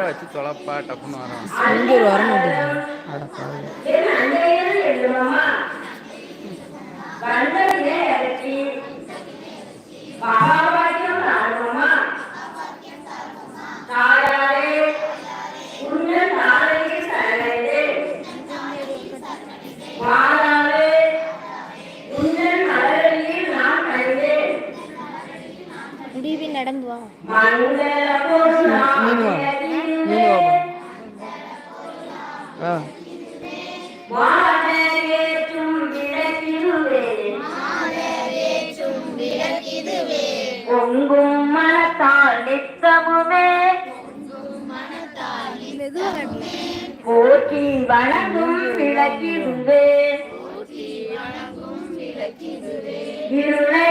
வச்சு தொலைப்பா டப்புன்னு வரோம். இங்கே வர மாட்டேங்குது. அடப்பாங்க வானவேற்றும் விளக்கிதுவே. வானவேற்றும் விளக்கிதுவே பொங்கும் மனத்தால் நித்தமுமே போற்றி வணங்கும் விளக்கிதுவே. இருளை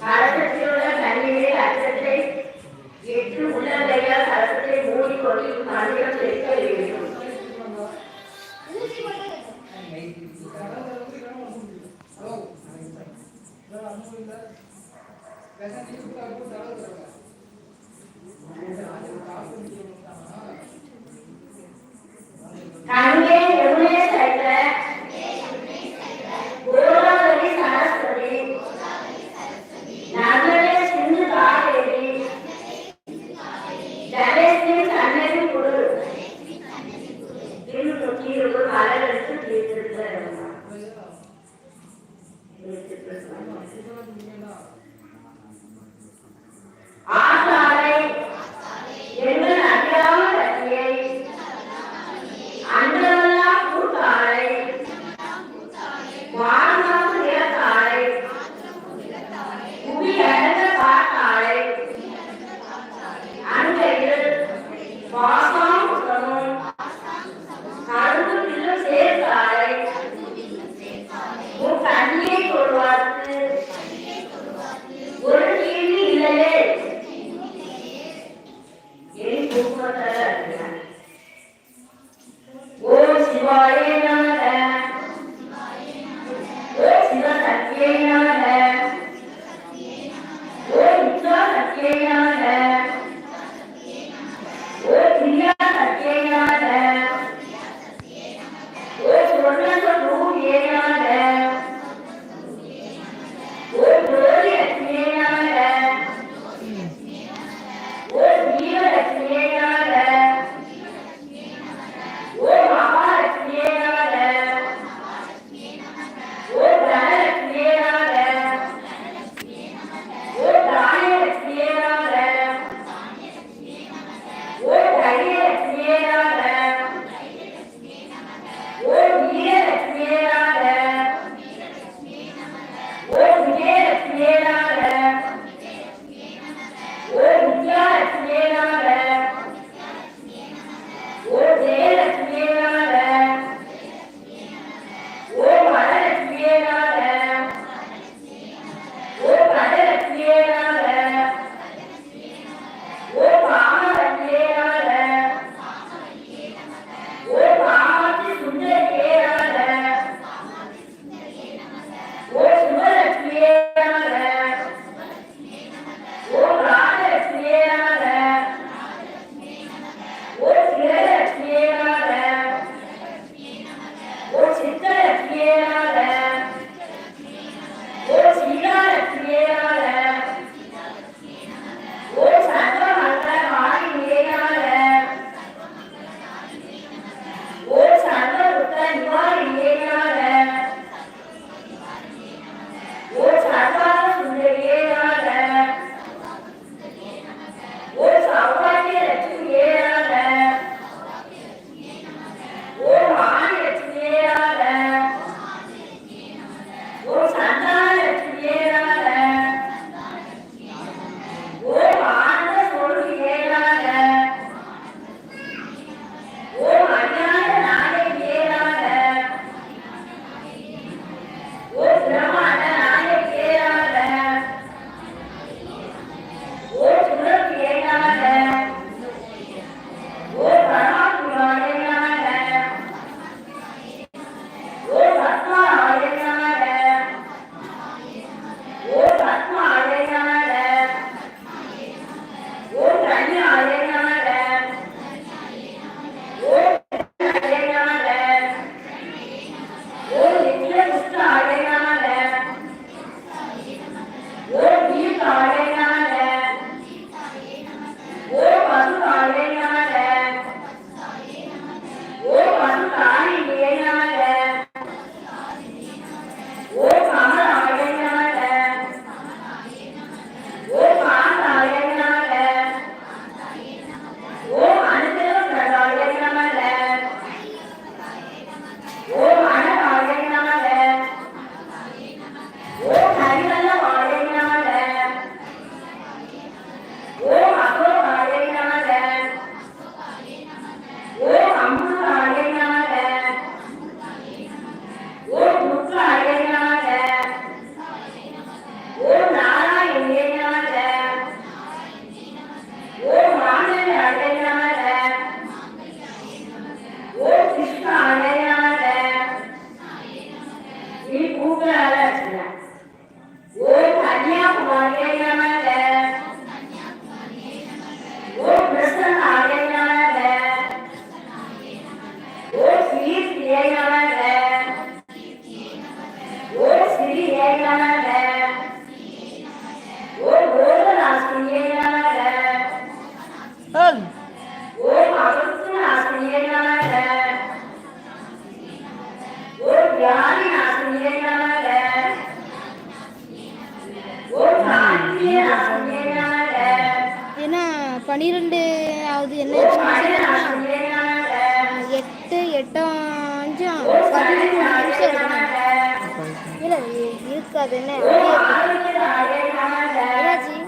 भारत Yeah. ஏன்னா பன்னிரெண்டு ஆகுது. என்ன எட்டு எட்டாம் அஞ்சும் பதிமூணு நிமிஷம் இருக்கணும் இல்லை இருக்காது. என்ன? அப்படியே இருக்கு.